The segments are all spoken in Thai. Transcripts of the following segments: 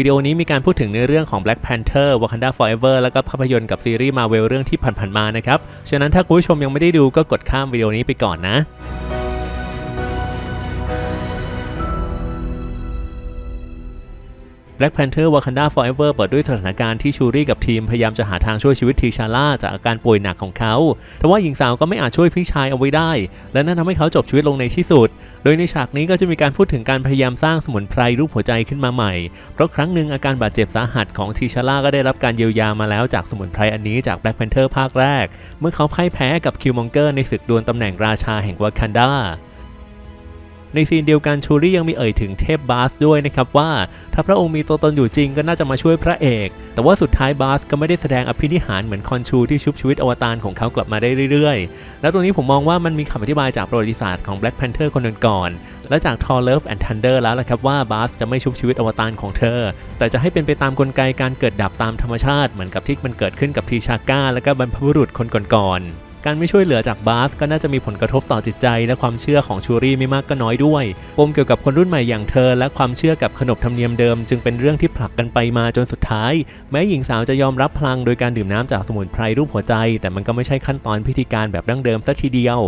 วิดีโอนี้มีการพูดถึงในเรื่องของ Black Panther Wakanda Forever แล้วก็ภาพยนตร์กับซีรีส์ Marvel เรื่องที่ผ่านๆมานะครับ ฉะนั้นถ้าคุณผู้ชมยังไม่ได้ดูก็กดข้ามวิดีโอนี้ไปก่อนนะ Black Panther Wakanda Forever เปิดด้วยสถานการณ์ที่ชูรี่กับทีมพยายามจะหาทางช่วยชีวิตทีชาร่าจากอาการป่วยหนักของเขา แต่ว่าหญิงสาวก็ไม่อาจช่วยพี่ชายเอาไว้ได้ และนั่นทำให้เขาจบชีวิตลงในที่สุด โดยในฉากนี้ก็จะมีการพูดถึงการพยายามสร้างสมุนไพรรูปหัวใจขึ้นมาใหม่ เพราะครั้งหนึ่งอาการบาดเจ็บสาหัสของทีชาร่าก็ได้รับการเยียวยามาแล้วจากสมุนไพรอันนี้จาก Black Panther ภาคแรก เมื่อเขาพ่ายแพ้กับคิวมองเกอร์ในศึกดวลตำแหน่งราชาแห่งวากันดา ในซีนเดียวกันชูรี่ยังมีเอ่ยถึงเทพบาสด้วยนะครับว่า ถ้าพระองค์มีตัวตนอยู่จริงก็น่าจะมาช่วยพระเอก แต่ว่าสุดท้ายบาสก็ไม่ได้แสดงอภินิหารเหมือนคอนชูที่ชุบชีวิตอวตารของเขากลับมาได้เรื่อยๆ แล้วตรงนี้ผมมองว่ามันมีคำอธิบายจากประวัติศาสตร์ของ Black Panther คนก่อนและจาก Thor Love and Thunder แล้วละครับว่าบาสจะไม่ชุบชีวิตอวตารของเธอ แต่จะให้เป็นไปตามกลไกการเกิดดับตามธรรมชาติเหมือนกับที่มันเกิดขึ้นกับทีชาก้าและก็บรรพบุรุษคนก่อนๆ การไม่ช่วยเหลือจากบาสก็น่าจะมีผลกระทบต่อจิตใจ และความเชื่อของชูรี่ไม่มากก็น้อยด้วยปมเกี่ยวกับคนรุ่นใหม่อย่างเธอ และความเชื่อกับขนบธรรมเนียมเดิม จึงเป็นเรื่องที่ผลักกันไปมาจนสุดท้าย แม้หญิงสาวจะยอมรับพลังโดยการดื่มน้ำจากสมุนไพรรูปหัวใจ แต่มันก็ไม่ใช่ขั้นตอนพิธีการแบบดั้งเดิมซะทีเดียว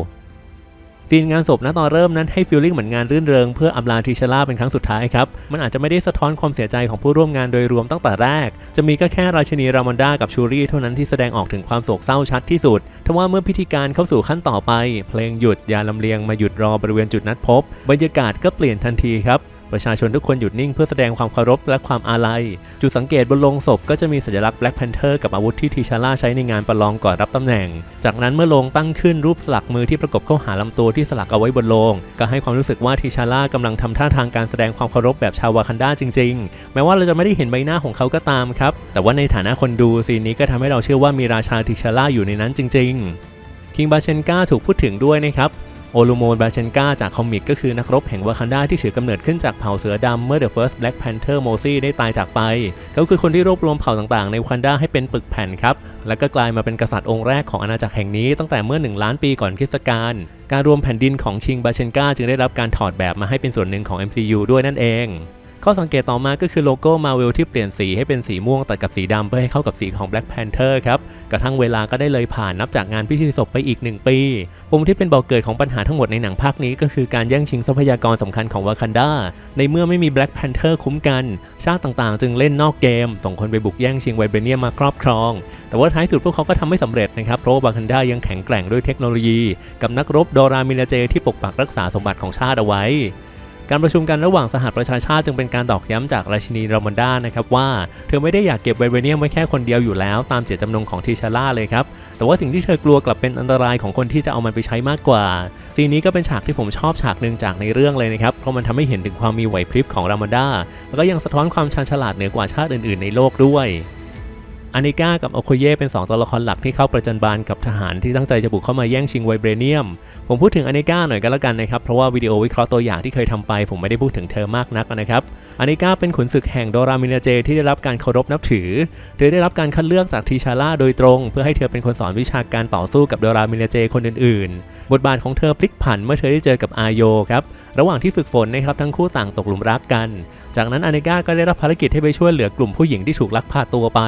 ซีนงานศพนะตอนเริ่มนั้นให้ฟีลลิ่งเหมือนงานรื่นเริงเพื่ออำลาทิชาร่าเป็นครั้งสุดท้ายครับ มันอาจจะไม่ได้สะท้อนความเสียใจของผู้ร่วมงานโดยรวมตั้งแต่แรก จะมีก็แค่ราชินีรามอนดากับชูรี่เท่านั้นที่แสดงออกถึงความโศกเศร้าชัดที่สุดทว่าเมื่อพิธีการเข้าสู่ขั้นต่อไป เพลงหยุดยาลำเลียงมาหยุดรอบริเวณจุดนัดพบ บรรยากาศก็เปลี่ยนทันทีครับ ประชาชนทุกคนหยุดนิ่งเพื่อแสดงความเคารพและความอาลัย จุดสังเกตบนโลงศพก็จะมีสัญลักษณ์ Black Panther กับอาวุธที่ทีชาร่าใช้ในงานประลองก่อนรับตำแหน่ง จากนั้นเมื่อโลงตั้งขึ้นรูปสลักมือที่ประกบเข้าหาลำตัวที่สลักเอาไว้บนโลง ก็ให้ความรู้สึกว่าทีชาร่ากำลังทำท่าทางการแสดงความเคารพแบบชาววากันดาจริง ๆ แม้ว่าเราจะไม่ได้เห็นใบหน้าของเขาก็ตามครับ แต่ว่าในฐานะคนดูซีนนี้ก็ทำให้เราเชื่อว่ามีราชาทีชาร่าอยู่ในนั้นจริง ๆคิงบาเชนกาถูกพูดถึงด้วยนะครับ โอลูโมนบาเชนกาจากคอมิกก็คือนักรบแห่งวากันดาที่ถือกำเนิดขึ้นจากเผ่าเสือดำเมื่อ The First Black Panther m o s y ได้ตายจากไป เขาคือคนที่รวบรวมเผ่าต่างๆ ในวากันดาให้เป็นปึกแผ่นครับ แล้วก็กลายมาเป็นกษัตริย์องค์แรกของอาณาจักรแห่งนี้ตั้งแต่เมื่อ 1 ล้านปีก่อนคริสตกาลการรวมแผ่นดินของชิงบาเชนกาจึงได้รับการถอดแบบมาให้เป็นส่วนหนึ่งของ MCU ด้วยนั่นเอง ข้อสังเกตต่อมาก็คือโลโก้มาเวลที่เปลี่ยนสีให้เป็นสีม่วงตัดกับสีดำเพื่อให้เข้ากับสีของ Black Panther ครับกระทั่งเวลาก็ได้เลยผ่านนับจากงานพิธีศพไปอีก 1 ปีปมที่เป็นบ่อกเกิดของปัญหาทั้งหมดในหนังภาคนี้ ก็คือการแย่งชิงทรัพยากรสำคัญของวากันดาในเมื่อไม่มี Black Panther คุ้มกัน ชาติต่างๆ จึงเล่นนอกเกม ส่งคนไปบุกแย่งชิงไวเบเนียมาครอบครอง แต่ว่าท้ายสุดพวกเขาก็ทำไม่สำเร็จนะครับเพราะวาวากันดายังแข็งแกร่งด้วยเทคโนโลยี กับนักรบดอรามินาเจที่ปกปักรักษาสมบัติของชาติเอาไว้ การประชุมกันระหว่างสหประชาชาติจึงเป็นการตอกย้ำจากราชินีรามอนดานะครับว่าเธอไม่ได้อยากเก็บไวเบเนียมไว้แค่คนเดียวอยู่แล้วตามเจตจำนงของทีชาร่าเลยครับแต่ว่าสิ่งที่เธอกลัวกลับเป็นอันตรายของคนที่จะเอามันไปใช้มากกว่าซีนนี้ก็เป็นฉากที่ผมชอบฉากหนึ่งจากในเรื่องเลยนะครับเพราะมันทำให้เห็นถึงความมีไหวพริบของรามอนดาแล้วก็ยังสะท้อนความชาญฉลาดเหนือกว่าชาติอื่นๆ ในโลกด้วย อานิก้ากับโอโคเย่เป็น2ตัวละครหลักที่เข้าประจันบานกับทหารที่ตั้งใจจะบุกเข้ามาแย่งชิงไวเบรเนียม ผมพูดถึงอานิก้าหน่อยก็แล้วกันนะครับ เพราะว่าวิดีโอวิเคราะห์ตัวอย่างที่เคยทำไป ผมไม่ได้พูดถึงเธอมากนักนะครับอานิก้าเป็นขุนศึกแห่งโดรามินาเจที่ได้รับการเคารพนับถือ เธอได้รับการคัดเลือกจากทีชาร่าโดยตรง เพื่อให้เธอเป็นคนสอนวิชาการต่อสู้กับโดรามินาเจคนอื่นๆ บทบาทของเธอพลิกผันเมื่อเธอได้เจอกับอาโยครับระหว่างที่ฝึกฝนนะครับทั้งคู่ต่างตกหลุมรักกัน จากนั้นอานิก้าก็ได้รับภารกิจให้ไปช่วยเหลือกลุ่มผู้หญิงที่ถูกลักพาตัวไป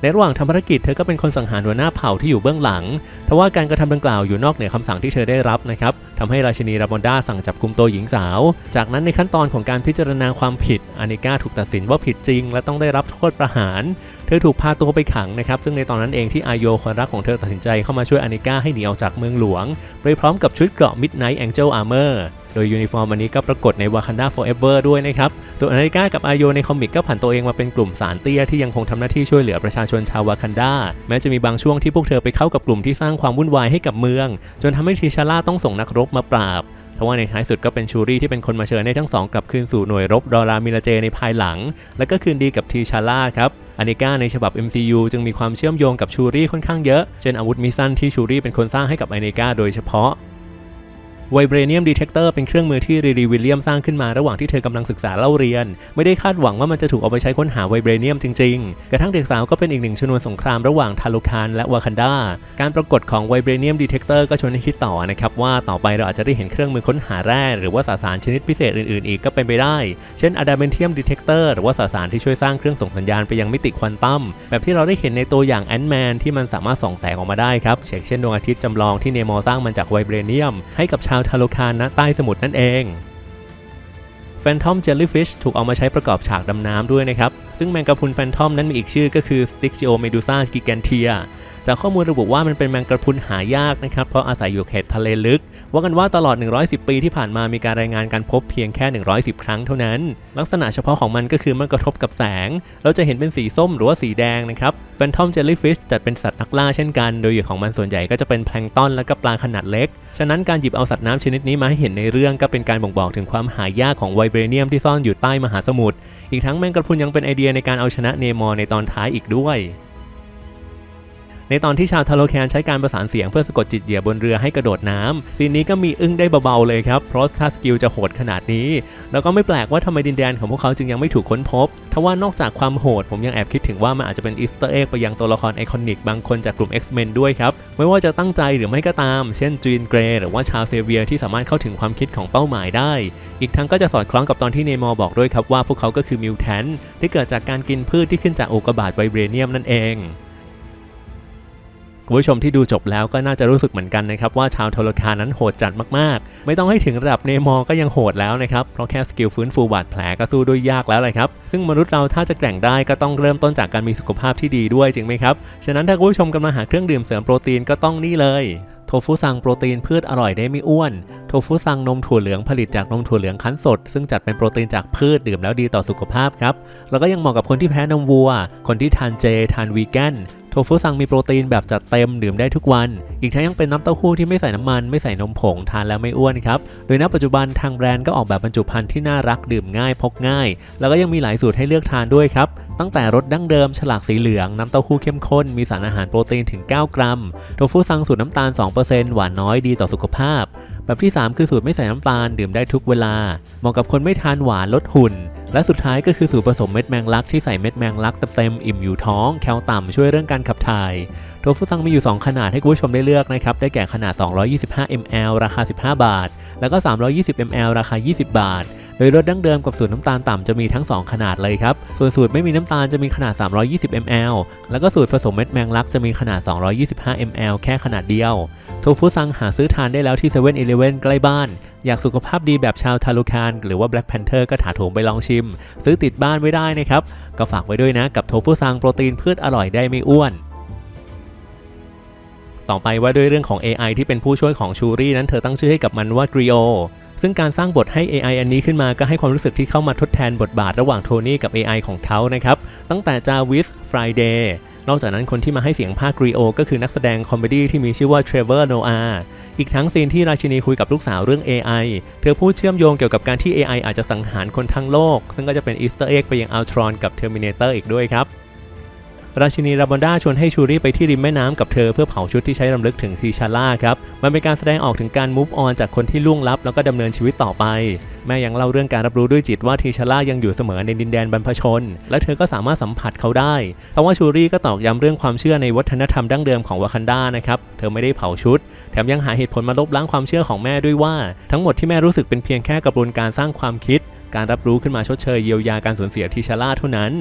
ในระหว่างทำภารกิจเธอก็เป็นคนสังหารหัวหน้าเผ่าที่อยู่เบื้องหลัง ทว่าการกระทำดังกล่าวอยู่นอกเหนือคำสั่งที่เธอได้รับนะครับทำให้ราชินีรามอนดาสั่งจับกุมตัวหญิงสาว จากนั้นในขั้นตอนของการพิจารณาความผิดอานิก้าถูกตัดสินว่าผิดจริง และต้องได้รับโทษประหาร เธอถูกพาตัวไปขังนะครับ ซึ่งในตอนนั้นเองที่อาโยคนรักของเธอตัดสินใจเข้ามาช่วยอานิก้าให้หนีออกจากเมืองหลวง โดยพร้อมกับชุดเกราะ Midnight Angel Armor โดยยูนิฟอร์มอันนี้ก็ปรากฏใน Wakanda Forever ด้วยนะครับส่วอานิก้ากับอาโยในคอมิกก็ผันตัวเองมาเป็นกลุ่มสารเตี้ยที่ยังคงทำหน้าที่ช่วยเหลือประชาชนชาววากันดาแม้จะมีบางช่วงที่พวกเธอไปเข้ากับกลุ่มที่สร้างความวุ่นวายให้กับเมือง จนทำให้ทีชาร่าต้องส่งนักรบมาปราบ ทว่าในท้ายสุดก็เป็นชูรี่ที่เป็นคนมาเชิญให้ทั้งสองกลับคืนสู่หน่วยรบดอรามิลาเจในภายหลัง และก็คืนดีกับทีชาร่าครับอานิก้าในฉบับ MCU จึงมีความเชื่อมโยงกับชูรี่ค่อนข้างเยอะ เช่นอาวุธมิสซันที่ชูรี่เป็นคนสร้างให้กับอานิก้าโดยเฉพาะ ไวเบรเนียมดีเทคเตอร์เป็นเครื่องมือที่รีรีวิลเลียมสร้างขึ้นมาระหว่างที่เธอกำลังศึกษาเล่าเรียน ไม่ได้คาดหวังว่ามันจะถูกเอาไปใช้ค้นหาไวเบรเนียมจริงๆ กระทั่งเด็กสาวก็เป็นอีกหนึ่งชนวนสงครามระหว่างทารุคานและวากันดาการปรากฏของไวเบรเนียมดีเทคเตอร์ก็ชวนให้คิดต่อนะครับว่าต่อไปเราอาจจะได้เห็นเครื่องมือค้นหาแร่หรือว่าสสารชนิดพิเศษอื่นๆ อีกก็เป็นไปได้ เช่นอะดามนเทียมดีเทคเตอร์หรือว่าสสารที่ช่วยสร้างเครื่องส่งสัญญาณไปยังมิติควอนตัมแบบที่เราได้เห็นในตัวอย่างแอนด์แมนที่มันสามารถส่องแสงออกมาได้ครับเช่นดวงอาทิตย์จำลองที่เนโมสร้างมันจากไวเบรเนียมให้กับชาวทารุคานณใต้สมุทรนั่นเองแฟนทอมเจลลี่ฟิชถูกเอามาใช้ประกอบฉากดำน้ำด้วยนะครับ ซึ่งแมงกะพรุนแฟนทอมนั้นมีอีกชื่อก็คือ Styxiomedusa gigantea จากข้อมูลระบุว่ามันเป็นแมงกะพรุนหายากนะครับ เพราะอาศัยอยู่เขตทะเลลึก ว่ากันว่าตลอด 110 ปีที่ผ่านมามีการรายงานการพบเพียงแค่ 110 ครั้งเท่านั้น ลักษณะเฉพาะของมันก็คือมันกระทบกับแสง เราจะเห็นเป็นสีส้มหรือว่าสีแดงนะครับแฟนทอมเจลลี่ฟิชจัดเป็นสัตว์นักล่าเช่นกัน โดยเหยื่อของมันส่วนใหญ่ก็จะเป็นแพลงตอนและก็ปลาขนาดเล็ก ฉะนั้นการหยิบเอาสัตว์น้ำชนิดนี้มาให้เห็นในเรื่องก็เป็นการบ่งบอกถึงความหายากของไวเบรเนียมที่ซ่อนอยู่ใต้มหาสมุทร อีกทั้งแมงกระพรุนยังเป็นไอเดียในการเอาชนะเนมอร์ในตอนท้ายอีกด้วย ในตอนที่ชาวทาโลแคนใช้การประสานเสียงเพื่อสะกดจิตเหยื่อบนเรือให้กระโดดน้ำซีนนี้ก็มีอึ้งได้เบาๆเลยครับ เพราะถ้าสกิลจะโหดขนาดนี้ แล้วก็ไม่แปลกว่าทำไมดินแดนของพวกเขาจึงยังไม่ถูกค้นพบทว่านอกจากความโหด ผมยังแอบคิดถึงว่ามันอาจจะเป็นอีสเตอร์เอ็กไปยังตัวละครไอคอนิกบางคนจากกลุ่ม X-Men ด้วยครับ ไม่ว่าจะตั้งใจหรือไม่ก็ตาม เช่นจีนเกรหรือว่าชาวเซเวียที่สามารถเข้าถึงความคิดของเป้าหมายได้ อีกทั้งก็จะสอดคล้องกับตอนที่เนมอบอกด้วยครับว่าพวกเขาก็คือมิวแทนที่เกิดจากการกินพืชที่ขึ้นจากอุกบาตไวเบรเนียมนั่นเอง คุณผู้ชมที่ดูจบแล้วก็น่าจะรู้สึกเหมือนกันนะครับว่าชาวโทรคานั้นโหดจัดมากๆ ไม่ต้องให้ถึงระดับเนมอก็ยังโหดแล้วนะครับ เพราะแค่สกิลฟื้นฟูบาดแผลก็สู้ด้วยยากแล้วเลยครับ ซึ่งมนุษย์เราถ้าจะแกร่งได้ก็ต้องเริ่มต้นจากการมีสุขภาพที่ดีด้วยจริงไหมครับ ฉะนั้นถ้าคุณผู้ชมกำลังหาเครื่องดื่มเสริมโปรตีนก็ต้องนี่เลยโทฟุซังโปรตีนพืชอร่อยได้ไม่อ้วน โทฟุซังนมถั่วเหลืองผลิตจากนมถั่วเหลืองคั้นสด ซึ่งจัดเป็นโปรตีนจากพืชดื่มแล้วดีต่อสุขภาพครับ แล้วก็ยังเหมาะกับคนที่แพ้นมวัว คนที่ทานเจ ทานวีแกน ทฟุซังมีโปรตีนแบบจัดเต็มดื่มได้ทุกวัน อีกทั้งยังเป็นน้ำเต้าหู้ที่ไม่ใส่น้ำมัน ไม่ใส่นมผงทานแล้วไม่อ้วนครับ โดยณปัจจุบันทางแบรนด์ก็ออกแบบบรรจุภัณฑ์ที่น่ารักดื่มง่ายพกง่าย แล้วก็ยังมีหลายสูตรให้เลือกทานด้วยครับตั้งแต่รสดั้งเดิมฉลากสีเหลือง น้ำเต้าหู้เข้มข้น มีสารอาหารโปรตีนถึง 9 กรัม โทฟุซังสูตรน้ำตาล 2%หวานน้อยดีต่อสุขภาพ แบบที่ 3 คือสูตรไม่ใส่น้ำตาลดื่มได้ทุกเวลา เหมาะกับคนไม่ทานหวานลดหุ่น และสุดท้ายก็คือสูตรผสมเม็ดแมงลักที่ใส่เม็ดแมงลักเต็มๆอิ่มอยู่ท้อง แคลต่ำช่วยเรื่องการขับถ่ายโทฟุซังมีอยู่ 2 ขนาดให้คุณผู้ชมได้เลือกนะครับ ได้แก่ขนาด 225 ml ราคา 15 บาท แล้วก็ 320 ml ราคา 20 บาท โดยรสดั้งเดิมกับสูตรน้ำตาลต่ำจะมีทั้ง 2 ขนาดเลยครับ ส่วนสูตรไม่มีน้ำตาลจะมีขนาด 320 ml แล้วก็สูตรผสมเม็ดแมงลักจะมีขนาด 225 ml แค่ขนาดเดียว โทฟุซังหาซื้อทานได้แล้วที่7 e เ e ่ e อใกล้บ้าน อยากสุขภาพดีแบบชาวทารุคานหรือว่า Black Panther ก็ถาโถมไปลองชิม ซื้อติดบ้านไว้ได้นะครับ ก็ฝากไว้ด้วยนะกับโทฟุซังโปรตีนพืชอร่อยได้ไม่อ้วนต่อไปว่าด้วยเรื่องของ AI ที่เป็นผู้ช่วยของชูรี่นั้นเธอตั้งชื่อให้กับมันว่า Grio ซึ่งการสร้างบทให้ AI อันนี้ขึ้นมาก็ให้ความรู้สึกที่เข้ามาทดแทนบทบาทระหว่างโทนี่กับ AI ของเขานะครับ ตั้งแต่จาวิสฟรายเดย์นอกจากนั้นคนที่มาให้เสียงภาค Grio ก็คือนักแสดงคอมเมดี้ที่มีชื่อว่าเทรเวอร์โนอา อีกทั้งซีนที่ราชินีคุยกับลูกสาวเรื่อง AI เธอพูดเชื่อมโยงเกี่ยวกับการที่ AI อาจจะสังหารคนทั้งโลก ซึ่งก็จะเป็นอีสเตอร์เอ็กไปยังอัลตรอนกับ Terminator อีกด้วยครับ ราชินีราบอนด้าชวนให้ชูรี่ไปที่ริมแม่น้ำกับเธอเพื่อเผาชุดที่ใช้รำลึกถึงซีชาร่าครับ มันเป็นการแสดงออกถึงการมูฟออนจากคนที่ล่วงลับแล้วก็ดำเนินชีวิตต่อไป แม่ยังเล่าเรื่องการรับรู้ด้วยจิตว่าทีชาร่ายังอยู่เสมอในดินแดนบรรพชน และเธอก็สามารถสัมผัสเขาได้เพราะว่าชูรี่ก็ตอกย้ำเรื่องความเชื่อในวัฒนธรรมดั้งเดิมของวากันดานะครับ เธอไม่ได้เผาชุด ถมยังหาเหตุผลมาลบล้างความเชื่อของแม่ด้วยว่า ทั้งหมดที่แม่รู้สึกเป็นเพียงแค่กระบวนการสร้างความคิด การรับรู้ขึ้นมาชดเชยเยียวยาการสูญเสียที่ชาร่าเท่านั้น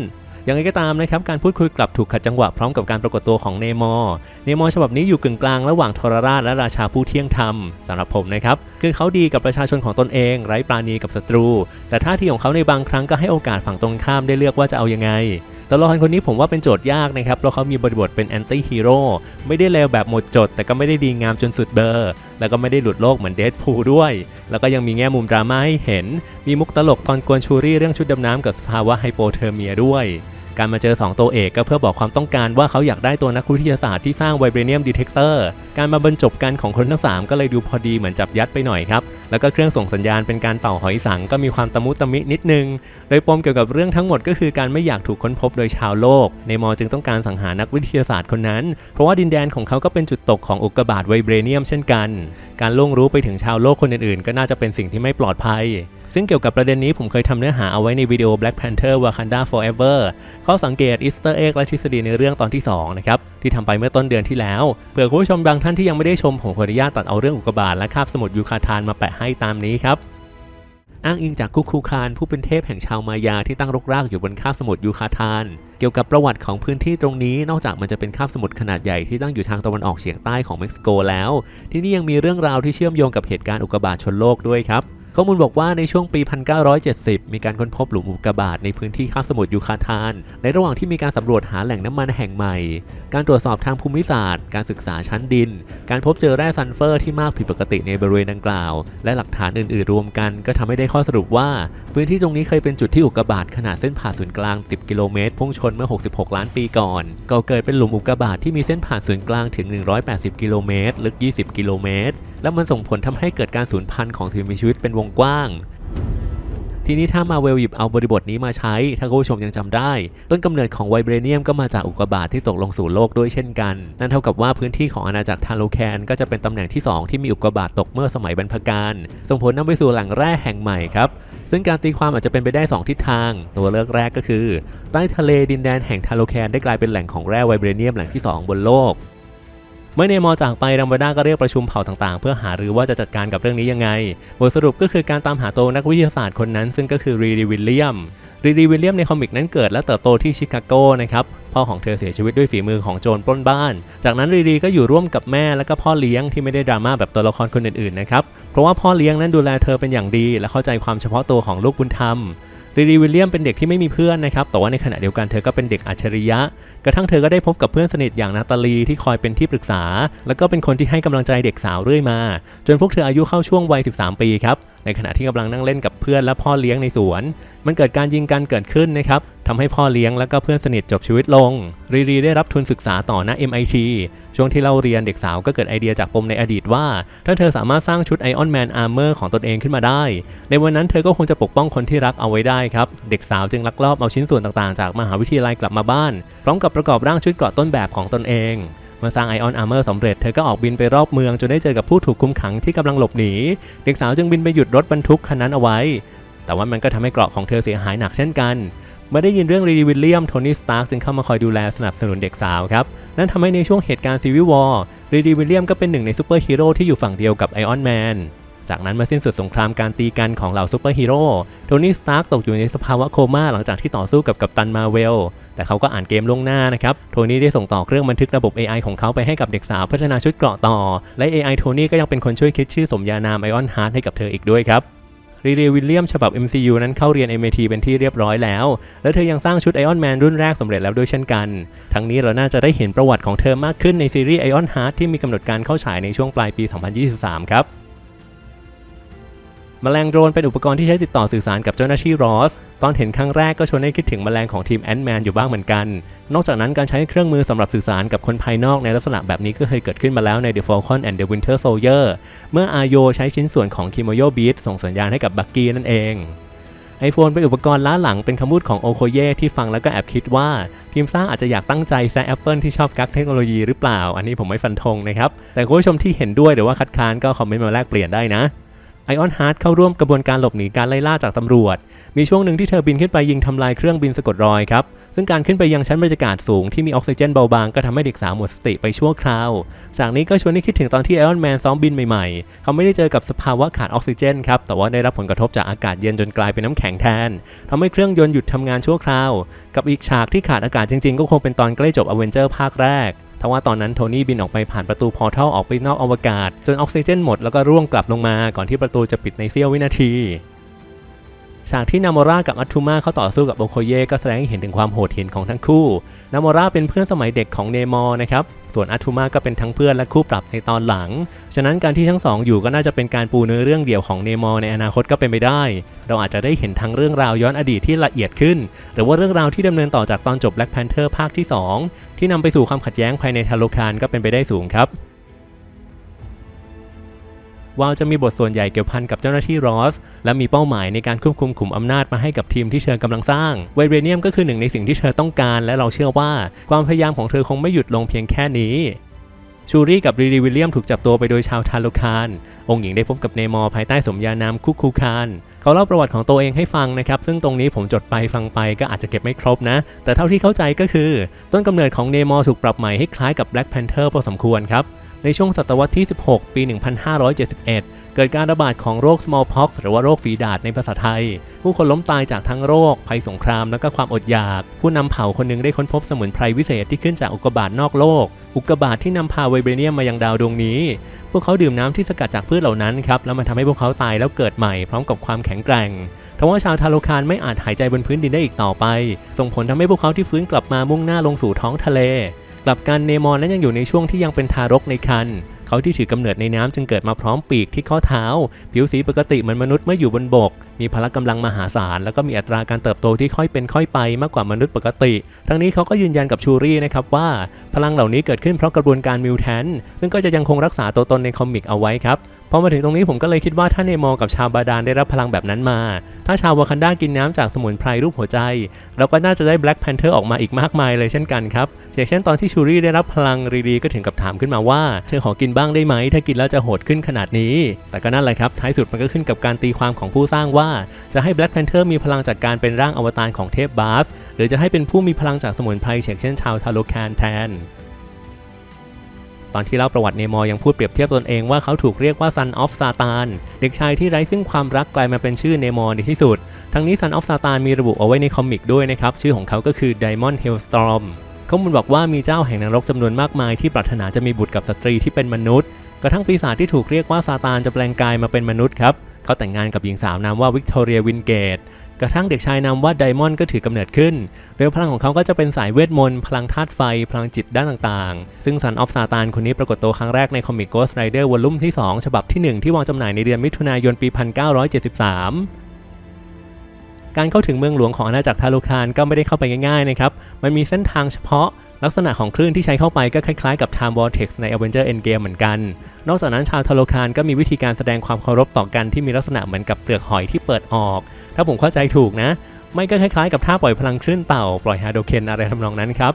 อย่างไรก็ตามนะครับ การพูดคุยกลับถูกขัดจังหวะพร้อมกับการปรากฏตัวของเนมอร์ เนมอฉบับนี้อยู่กึ่งกลางระหว่างทรราชและราชาผู้เที่ยงธรรมสำหรับผมนะครับคือเขาดีกับประชาชนของตนเอง ไร้ปราณีกับศัตรู แต่ท่าทีของเขาในบางครั้งก็ให้โอกาสฝั่งตรงข้ามได้เลือกว่าจะเอายังไงตัวละครคนนี้ผมว่าเป็นโจทย์ยากนะครับ เพราะเขามีบริบทเป็นแอนตี้ฮีโร่ไม่ได้เลวแบบหมดจด แต่ก็ไม่ได้ดีงามจนสุดเบอร์ แล้วก็ไม่ได้หลุดโลกเหมือนเดดพูด้วย แล้วก็ยังมีแง่มุมดราม่าให้เห็น มีมุกตลกตอนกวนชูรี่เรื่องชุดดำน้ำกับสภาวะไฮโปเทอร์เมียด้วย การมาเจอ 2 ตัวเอกก็เพื่อบอกความต้องการว่าเขาอยากได้ตัวนักวิทยาศาสตร์ที่สร้างไวเบรเนียมดีเทคเตอร์การมาบรรจบกันของคนทั้ง 3 ก็เลยดูพอดีเหมือนจับยัดไปหน่อยครับ แล้วก็เครื่องส่งสัญญาณเป็นการเป่าหอยสังก็มีความตะมุตะมินิดนึง โดยปมเกี่ยวกับเรื่องทั้งหมดก็คือการไม่อยากถูกค้นพบโดยชาวโลก ในมอจึงต้องการสังหารนักวิทยาศาสตร์คนนั้น เพราะว่าดินแดนของเขาก็เป็นจุดตกของอุกกาบาตไวเบรเนียมเช่นกัน การล่วงรู้ไปถึงชาวโลกคนอื่นๆ ก็น่าจะเป็นสิ่งที่ไม่ปลอดภัย ซึ่งเกี่ยวกับประเด็นนี้ผมเคยทำเนื้อหาเอาไว้ในวิดีโอ Black Panther Wakanda Forever ข้อสังเกต Easter Egg และทฤษฎีในเรื่องตอนที่ 2 นะครับ ที่ทำไปเมื่อต้นเดือนที่แล้วเผื่อคุณผู้ชมบางท่านที่ยังไม่ได้ชมผมขออนุญาตตัดเอาเรื่องอุกกาบาตและคาบสมุทรยูคาทานมาแปะให้ตามนี้ครับอ้างอิงจากคุกคูคานผู้เป็นเทพแห่งชาวมายาที่ตั้งรกรากอยู่บนคาบสมุทรยูคาทาน เกี่ยวกับประวัติของพื้นที่ตรงนี้ นอกจากมันจะเป็นคาบสมุทรขนาดใหญ่ที่ตั้งอยู่ทางตะวันออกเฉียงใต้ของเม็กซิโกแล้ว ที่นี่ยังมีเรื่องราวที่เชื่อมโยงกับเหตุการณ์อุกกาบาตชนโลกด้วยครับ ข้อมูลบอกว่าในช่วงปี 1970 มีการค้นพบหลุมอุกกาบาตในพื้นที่คาบสมุทรยูคาทาน ในระหว่างที่มีการสำรวจหาแหล่งน้ำมันแห่งใหม่ การตรวจสอบทางภูมิศาสตร์ การศึกษาชั้นดิน การพบเจอแร่ซัลเฟอร์ที่มากผิดปกติในบริเวณดังกล่าว และหลักฐานอื่นๆ รวมกัน ก็ทำให้ได้ข้อสรุปว่า พื้นที่ตรงนี้เคยเป็นจุดที่อุกกาบาตขนาดเส้นผ่าศูนย์กลาง 10 กิโลเมตรพุ่งชนเมื่อ 66 ล้านปีก่อนก่อเกิดเป็นหลุมอุกกาบาตที่มีเส้นผ่านศูนย์กลางถึง 180 กิโลเมตร ลึก 20 กิโลเมตร และมันส่งผลทำให้เกิดการสูญพันธุ์ของสิ่งมีชีวิตเป็นวงกว้าง ทีนี้ถ้ามาเวลหยิบเอาบริบทนี้มาใช้ ถ้าคุณผู้ชมยังจำได้ ต้นกำเนิดของไวเบรเนียมก็มาจากอุกกาบาตที่ตกลงสู่โลกด้วยเช่นกัน นั่นเท่ากับว่าพื้นที่ของอาณาจักรทาโลแคนก็จะเป็นตำแหน่งที่ 2 ที่มีอุกกาบาตตกเมื่อสมัยบรรพกาลส่งผลนำไปสู่แหล่งแร่แห่งใหม่ครับซึ่งการตีความอาจจะเป็นไปได้ 2 ทิศทาง ตัวเลือกแรกก็คือ ใต้ทะเลดินแดนแห่งทาโลแคนได้กลายเป็นแหล่งของแร่ไวเบรเนียมแหล่งที่ 2 บนโลก เมื่อเนมอจากไปรัมบาด้าก็เรียกประชุมเผ่าต่างๆ เพื่อหารือว่าจะจัดการกับเรื่องนี้ยังไง บทสรุปก็คือการตามหาตัวนักวิทยาศาสตร์คนนั้นซึ่งก็คือรีดีวิลเลียมรีดีวิลเลียมในคอมิกนั้นเกิดและเติบโตที่ชิคาโกนะครับพ่อของเธอเสียชีวิตด้วยฝีมือของโจรปล้นบ้าน จากนั้นรีดีก็อยู่ร่วมกับแม่และก็พ่อเลี้ยงที่ไม่ได้ดราม่าแบบตัวละครคนอื่นๆนะครับเพราะว่าพ่อเลี้ยงนั้นดูแลเธอเป็นอย่างดี และเข้าใจความเฉพาะตัวของลูกบุญธรรม รีดีวิลเลียมเป็นเด็กที่ไม่มีเพื่อนนะครับแต่ว่าในขณะเดียวกันเธอก็เป็นเด็กอัจฉริยะ กระทั่งเธอก็ได้พบกับเพื่อนสนิทอย่างนาตาลีที่คอยเป็นที่ปรึกษา แล้วก็เป็นคนที่ให้กำลังใจเด็กสาวเรื่อยมา จนพวกเธออายุเข้าช่วงวัย 13 ปีครับ ในขณะที่กำลังนั่งเล่นกับเพื่อนและพ่อเลี้ยงในสวน มันเกิดการยิงกันเกิดขึ้นนะครับทำให้พ่อเลี้ยงและก็เพื่อนสนิทจบชีวิตลง รีรีได้รับทุนศึกษาต่อณ MIT ช่วงที่เล่าเรียนเด็กสาวก็เกิดไอเดียจากปมในอดีตว่า ถ้าเธอสามารถสร้างชุดไอออนแมนอาร์เมอร์ของตนเองขึ้นมาได้ ในวันนั้นเธอก็คงจะปกป้องคนที่รักเอาไว้ได้ครับ เด็กสาวจึงลักลอบเอาชิ้นส่วนต่างๆ จากมหาวิทยาลัยกลับมาบ้าน พร้อมกับประกอบร่างชุดเกราะต้นแบบของตนเอง มื่อสร้างไอออนอาร์เมอร์สำเร็จเธอก็ออกบินไปรอบเมืองจนได้เจอกับผู้ถูกคุมขังที่กำลังหลบหนีเด็กสาวจึงบินไปหยุดรถบรรทุกคันนั้นเอาไว้ แต่ว่ามันก็ทำให้เกราะของเธอเสียหายหนักเช่นกันเมื่อได้ยินเรื่องรีดีวิลเลียมโทนี่สตาร์กจึงเข้ามาคอยดูแลสนับสนุนเด็กสาวครับนั่นทำให้ในช่วงเหตุการณ์ซีวิววอร์รีดีวิลเลียมก็เป็นหนึ่งในซูเปอร์ฮีโร่ที่อยู่ฝั่งเดียวกับไอออนแมนจากนั้นเมื่อสิ้นสุดสงครามการตีกันของเหล่าซูเปอร์ฮีโร่ โทนี่ สตาร์กตกอยู่ในสภาวะโคม่าหลังจากที่ต่อสู้กับกัปตันมาเวล แต่เขาก็อ่านเกมล่วงหน้านะครับโทนี่ได้ส่งต่อเครื่องบันทึกระบบ AI ของเขาไปให้กับเด็กสาวพัฒนาชุดเกราะต่อ และ AI โทนี่ก็ยังเป็นคนช่วยคิดชื่อสมญานามไอออนฮาร์ดให้กับเธออีกด้วยครับรีเรียวิลเลียมฉบับ MCU นั้นเข้าเรียน MIT เป็นที่เรียบร้อยแล้ว และเธอยังสร้างชุดไอออนแมนรุ่นแรกสำเร็จแล้วด้วยเช่นกัน ทั้งนี้เราน่าจะได้เห็นประวัติของเธอมากขึ้นในซีรีส์ไอออนฮาร์ดที่มีกำหนดการเข้าฉายในช่วงปลายปี 2023 ครับ แมลงโดรนเป็นอุปกรณ์ที่ใช้ติดต่อสื่อสารกับเจ้าหน้าที่รอส ตอนเห็นครั้งแรกก็ชวนให้คิดถึงแมลงของทีมแอนด์แมนอยู่บ้างเหมือนกัน นอกจากนั้นการใช้เครื่องมือสำหรับสื่อสารกับคนภายนอกในลักษณะแบบนี้ก็เคยเกิดขึ้นมาแล้วใน The Falcon and the Winter Soldier เมื่ออาโยใช้ชิ้นส่วนของ Kimoyo Beat ส่งสัญญาณให้กับบักกี้นั่นเอง iPhone เป็นอุปกรณ์ล้าหลังเป็นคำพูดของโอโคเย่ที่ฟังแล้วก็แอบคิดว่า ทีมสร้างอาจจะอยากตั้งใจแซะ Apple ที่ชอบกักเทคโนโลยีหรือเปล่า อันนี้ผมไม่ฟันธงนะครับ แต่คุณผู้ชมที่เห็นด้วยหรือว่าคัดค้านก็คอมเมนต์มาแลกเปลี่ยนได้นะ ไอออนฮาร์ดเข้าร่วมกระบวนการหลบหนีการไล่ล่าจากตำรวจ มีช่วงหนึ่งที่เธอบินขึ้นไปยิงทำลายเครื่องบินสะกดรอยครับ ซึ่งการขึ้นไปยังชั้นบรรยากาศสูงที่มีออกซิเจนเบาบางก็ทำให้เด็กสาวหมดสติไปชั่วคราว จากนี้ก็ชวนให้คิดถึงตอนที่ไอออนแมนซ้อมบินใหม่ๆ เขาไม่ได้เจอกับสภาวะขาดออกซิเจนครับ แต่ว่าได้รับผลกระทบจากอากาศเย็นจนกลายเป็นน้ำแข็งแทนทำให้เครื่องยนต์หยุดทำงานชั่วคราว กับอีกฉากที่ขาดอากาศจริง ๆ ก็คงเป็นตอนใกล้จบอเวนเจอร์ภาคแรก ทว่าตอนนั้นโทนี่บินออกไปผ่านประตูพอร์ทัลออกไปนอกอวกาศ จนออกซิเจนหมดแล้วก็ร่วงกลับลงมาก่อนที่ประตูจะปิดในเสี้ยววินาทีฉากที่นามอร่ากับอัตทูมาเขาต่อสู้กับโอโคเย่ก็แสดงให้เห็นถึงความโหดเหี้ยมของทั้งคู่นามอร่าเป็นเพื่อนสมัยเด็กของเนมอร์นะครับ ส่วนอัตทูมาก็เป็นทั้งเพื่อนและคู่ปรับในตอนหลัง ฉะนั้นการที่ทั้งสองอยู่ก็น่าจะเป็นการปูเนื้อเรื่องเดี่ยวของเนมอร์ในอนาคตก็เป็นไปได้ เราอาจจะได้เห็นทั้งเรื่องราวย้อนอดีตที่ละเอียดขึ้น หรือว่าเรื่องราวที่ดำเนินต่อจากตอนจบ Black Panther ภาคที่ 2 ที่นำไปสู่ความขัดแย้งภายในทาโลคานก็เป็นไปได้สูงครับวาวจะมีบทส่วนใหญ่เกี่ยวพันกับเจ้าหน้าที่รอส และมีเป้าหมายในการควบคุมขุมอำนาจมาให้กับทีมที่เธอกำลังสร้างไวเบเนียมก็คือหนึ่งในสิ่งที่เธอต้องการ และเราเชื่อว่าความพยายามของเธอคงไม่หยุดลงเพียงแค่นี้ ชูรี่กับรีดีวิลเลียมถูกจับตัวไปโดยชาวทาลุคาน องค์หญิงได้พบกับเนมอ์ภายใต้สมญานามคุกคูคาน เขาเล่าประวัติของตัวเองให้ฟังนะครับ ซึ่งตรงนี้ผมจดไปฟังไปก็อาจจะเก็บไม่ครบนะ แต่เท่าที่เข้าใจก็คือ ต้นกำเนิดของเนมอ์ถูกปรับใหม่ให้คล้ายกับแบล็กแพนเทอร์พอสมควรครับ ในช่วงศตวรรษที่ 16 ปี 1571 เกิดการระบาดของโรค smallpox หรือว่าโรคฝีดาษในภาษาไทย ผู้คนล้มตายจากทั้งโรค ภัยสงคราม และก็ความอดอยาก ผู้นำเผ่าคนหนึ่งได้ค้นพบสมุนไพรวิเศษที่ขึ้นจากอุกกาบาตนอกโลก อุกกาบาตที่นำพาไวเบเนียมมายังดาวดวงนี้ พวกเขาดื่มน้ำที่สกัดจากพืชเหล่านั้นครับ แล้วมันทำให้พวกเขาตายแล้วเกิดใหม่พร้อมกับความแข็งแกร่งทว่าชาวทาโลคานไม่อาจหายใจบนพื้นดินได้อีกต่อไป ส่งผลทำให้พวกเขาที่ฟื้นกลับมามุ่งหน้าลงสู่ท้องทะเล กลับกันเนมอนนั้นยังอยู่ในช่วงที่ยังเป็นทารกในครรภ์ เขาที่ถือกำเนิดในน้ำจึงเกิดมาพร้อมปีกที่ข้อเท้า ผิวสีปกติเหมือนมนุษย์เมื่ออยู่บนบก มีพละกำลังมหาศาล แล้วก็มีอัตราการเติบโตที่ค่อยเป็นค่อยไปมากกว่ามนุษย์ปกติ ทั้งนี้เขาก็ยืนยันกับชูรี่นะครับว่า พลังเหล่านี้เกิดขึ้นเพราะกระบวนการมิวแทนซึ่งก็จะยังคงรักษาตัวตนในคอมิกเอาไว้ครับ อมาถึงตรงนี้ผมก็เลยคิดว่าถ้าเนมอกับชาวบาดาลได้รับพลังแบบนั้นมา ถ้าชาววากันดากินน้ำจากสมุนไพรรูปหัวใจ เราก็น่าจะได้แบล็กแพนเทอร์ออกมาอีกมากมายเลยเช่นกันครับอย่างเช่นตอนที่ชูรี่ได้รับพลังรีดีก็ถึงกับถามขึ้นมาว่าเธอขอกินบ้างได้ไหม ถ้ากินแล้วจะโหดขึ้นขนาดนี้ แต่ก็นั่นแหละครับท้ายสุดมันก็ขึ้นกับการตีความของผู้สร้างว่า จะให้แบล็กแพนเทอร์มีพลังจากการเป็นร่างอวตารของเทพบาสหรือจะให้เป็นผู้มีพลังจากสมุนไพรเช่นชาวทาโลแคนแทน ตอนที่เล่าประวัติเนมอยังพูดเปรียบเทียบตนเองว่าเขาถูกเรียกว่า Son of Satan เด็กชายที่ไร้ซึ่งความรักกลายมาเป็นชื่อเนมอในที่สุด ทั้งนี้ Son of Satan มีระบุเอาไว้ในคอมิกด้วยนะครับ ชื่อของเขาก็คือ Diamond Hailstorm ข้อมูลบอกว่ามีเจ้าแห่งนรกจำนวนมากมายที่ปรารถนาจะมีบุตรกับสตรีที่เป็นมนุษย์ กระทั่งปีศาจที่ถูกเรียกว่าซาตานจะแปลงกายมาเป็นมนุษย์ครับเขาแต่งงานกับหญิงสาวนามว่าวิกตอเรียวินเกต กระทั่งเด็กชายนามว่าไดมอนด์ก็ถือกำเนิดขึ้นโดยพลังของเขาก็จะเป็นสายเวทมนต์ พลังธาตุไฟ พลังจิตด้านต่างๆ ซึ่งซันออฟซาตานคนนี้ปรากฏตัวครั้งแรกในคอมิก Ghost Rider วอลลุ่มที่ 2 ฉบับที่ 1 ที่วางจำหน่ายในเดือนมิถุนายนปี 1973การเข้าถึงเมืองหลวงของอาณาจักรทาโลคานก็ไม่ได้เข้าไปง่ายๆนะครับ มันมีเส้นทางเฉพาะ ลักษณะของคลื่นที่ใช้เข้าไปก็คล้ายๆกับ Time Vortex ใน Avenger Endgame เหมือนกัน นอกจากนั้นชาวทาโลคานก็มีวิธีการแสดงความเคารพต่อกันที่มีลักษณะเหมือนกับเปลือกหอยที่เปิดออก ถ้าผมเข้าใจถูกนะ ไม่ก็คล้ายๆกับท่าปล่อยพลังคลื่นเต่า ปล่อยฮาโดเคนอะไรทำนองนั้นครับ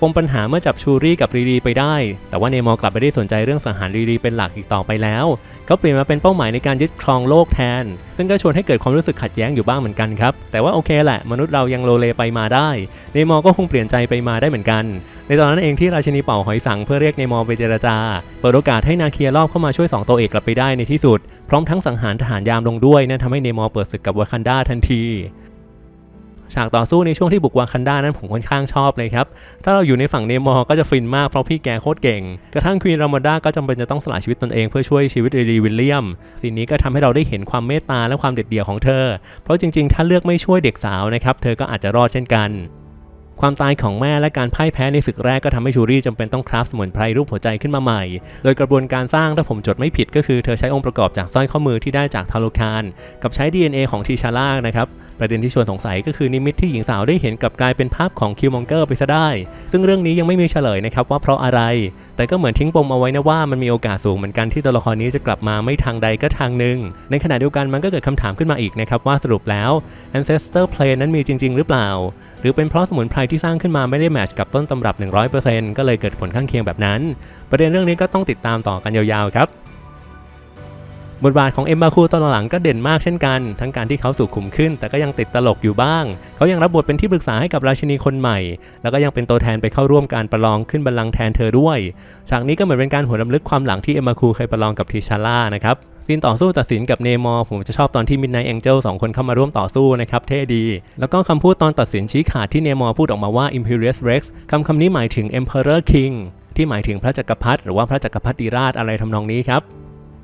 ปมปัญหาเมื่อจับชูรี่กับรีรีไปได้ แต่ว่าเนมอกลับไม่ได้สนใจเรื่องสังหารรีรีเป็นหลักอีกต่อไปแล้ว เขาเปลี่ยนมาเป็นเป้าหมายในการยึดครองโลกแทน ซึ่งก็ชวนให้เกิดความรู้สึกขัดแย้งอยู่บ้างเหมือนกันครับ แต่ว่าโอเคแหละ มนุษย์เรายังโลเลไปมาได้ เนมอก็คงเปลี่ยนใจไปมาได้เหมือนกัน ในตอนนั้นเองที่ราชินีเป่าหอยสังเพื่อเรียกเนมอไปเจรจา เปิดโอกาสให้นาเคียรอบเข้ามาช่วยสองตัวเอกกลับไปได้ในที่สุด พร้อมทั้งสังหารทหารยามลงด้วยนั่นทำให้เนมอเปิดศึกกับวากันดาทันที ฉากต่อสู้ในช่วงที่บุกวากันดานั้นผมค่อนข้างชอบเลยครับ ถ้าเราอยู่ในฝั่งเนมอร์ก็จะฟินมากเพราะพี่แกโคตรเก่ง กระทั่งควีนรามาดาก็จำเป็นจะต้องสละชีวิตตนเองเพื่อช่วยชีวิตเอรีวิลเลียมสิ่งนี้ก็ทำให้เราได้เห็นความเมตตาและความเด็ดเดี่ยวของเธอ เพราะจริงๆ ถ้าเลือกไม่ช่วยเด็กสาวนะครับเธอก็อาจจะรอดเช่นกันความตายของแม่และการพ่ายแพ้ในศึกแรกก็ทำให้ชูรี่จำเป็นต้องคราฟสมุนไพรรูปหัวใจขึ้นมาใหม่ โดยกระบวนการสร้างถ้าผมจดไม่ผิดก็คือเธอใช้องค์ประกอบจากสร้อยข้อมือที่ได้จากทาโลคานกับใช้ DNA ของทีชาร่านะครับ ประเด็นที่ชวนสงสัยก็คือนิมิตที่หญิงสาวได้เห็นกับกลายเป็นภาพของคิวมองเกอร์ไปซะได้ ซึ่งเรื่องนี้ยังไม่มีเฉลยนะครับว่าเพราะอะไร แต่ก็เหมือนทิ้งปมเอาไว้นะว่ามันมีโอกาสสูงเหมือนกันที่ตัวละครนี้จะกลับมาไม่ทางใดก็ทางหนึ่ง ในขณะเดียวกันมันก็เกิดคำถามขึ้นมาอีกนะครับว่าสรุปแล้ว Ancestor Plane นั้นมีจริง ๆ หรือเปล่า หรือเป็นเพราะสมุนไพรที่สร้างขึ้นมาไม่ได้แมทช์กับต้นตำรับ 100%ก็เลยเกิดผลข้างเคียงแบบนั้น ประเด็นเรื่องนี้ก็ต้องติดตามต่อกันยาวๆครับ บทบาทของเอ็มบาคูตอนหลังก็เด่นมากเช่นกัน ทั้งการที่เขาสุขุมขึ้น แต่ก็ยังติดตลกอยู่บ้าง เขายังรับบทเป็นที่ปรึกษาให้กับราชินีคนใหม่ แล้วก็ยังเป็นตัวแทนไปเข้าร่วมการประลองขึ้นบัลลังก์แทนเธอด้วย ฉากนี้ก็เหมือนเป็นการหัวนรำลึกความหลังที่เอ็มบาคูเคยประลองกับทิชาร่านะครับซีนต่อสู้ตัดสินกับเนมอร์ผมจะชอบตอนที่มิดไนท์แองเจิลสองคนเข้ามาร่วมต่อสู้นะครับเท่ดี แล้วก็คำพูดตอนตัดสินชี้ขาดที่เนมอร์พูดออกมาว่า Imperious Rex คำคำนี้หมายถึง Emperor King ที่หมายถึงพระจักรพรรดิหรือว่าพระจักรพรรดิราชอะไรทำนองนี้ครับ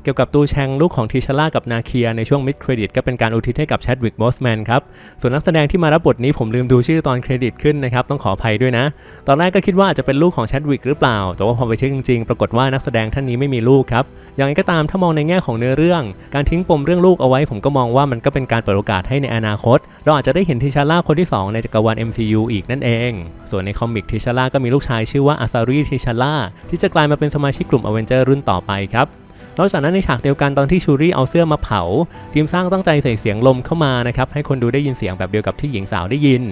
เกี่ยวกับตูแชงลูกของทิชาร่ากับนาเคียในช่วงมิดเครดิตก็เป็นการอุทิศให้กับแชดวิกบอสแมนครับ ส่วนนักแสดงที่มารับบทนี้ผมลืมดูชื่อตอนเครดิตขึ้นนะครับ ต้องขออภัยด้วยนะ ตอนแรกก็คิดว่าอาจจะเป็นลูกของแชดวิกหรือเปล่า แต่ว่าพอไปเช็คจริงๆ ปรากฏว่านักแสดงท่านนี้ไม่มีลูกครับอย่างไรก็ตามถ้ามองในแง่ของเนื้อเรื่อง การทิ้งปมเรื่องลูกเอาไว้ ผมก็มองว่ามันก็เป็นการเปิดโอกาสให้ในอนาคต เราอาจจะได้เห็นทิชาร่าคนที่ 2 ในจักรวาล MCU อีกนั่นเอง ส่วนในคอมิกทิชาร่าก็มีลูกชายชื่อว่าอาซารีทิชาร่าที่จะกลายมาเป็นสมาชิกกลุ่มอเวนเจอร์รุ่นต่อไปครับ นอกจากนั้นในฉากเดียวกันตอนที่ชูรี่เอาเสื้อมาเผา ทีมสร้างตั้งใจใส่เสียงลมเข้ามานะครับให้คนดูได้ยินเสียงแบบเดียวกับที่หญิงสาวได้ยิน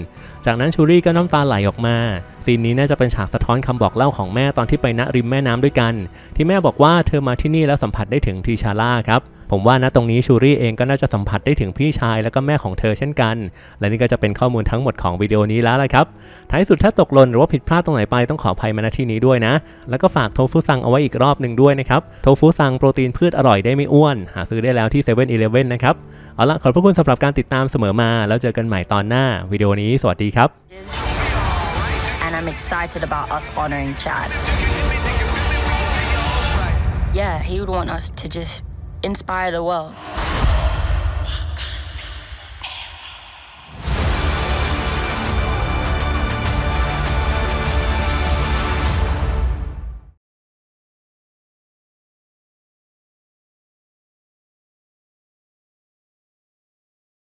จากนั้นชูรี่ก็น้ำตาไหลออกมาซีนนี้น่าจะเป็นฉากสะท้อนคำบอกเล่าของแม่ตอนที่ไปณริมแม่น้ำด้วยกัน ที่แม่บอกว่าเธอมาที่นี่แล้วสัมผัสได้ถึงทีชาร่าครับผมว่าณตรงนี้ชูรี่เองก็น่าจะสัมผัสได้ถึงพี่ชายและก็แม่ของเธอเช่นกัน และนี่ก็จะเป็นข้อมูลทั้งหมดของวิดีโอนี้แล้วละครับ ท้ายสุดถ้าตกหล่นหรือว่าผิดพลาดตรงไหนไปต้องขออภัยมาณที่นี้ด้วยนะ แล้วก็ฝากโทฟุซังเอาไว้อีกรอบหนึ่งด้วยนะครับ โทฟุซังโปรตีนพืชอร่อยได้ไม่อ้วน หาซื้อได้แล้วที่7 e เ e ่ e อนะครับ เอาละขอบพระคุณสำหรับการติดตามเสมอมา แล้วเจอกันใหม่ตอนหน้าวิดีโอนี้สวัสดีครับ and I'm excited about us honoring Chad. Yeah, he would want us to just inspire the world.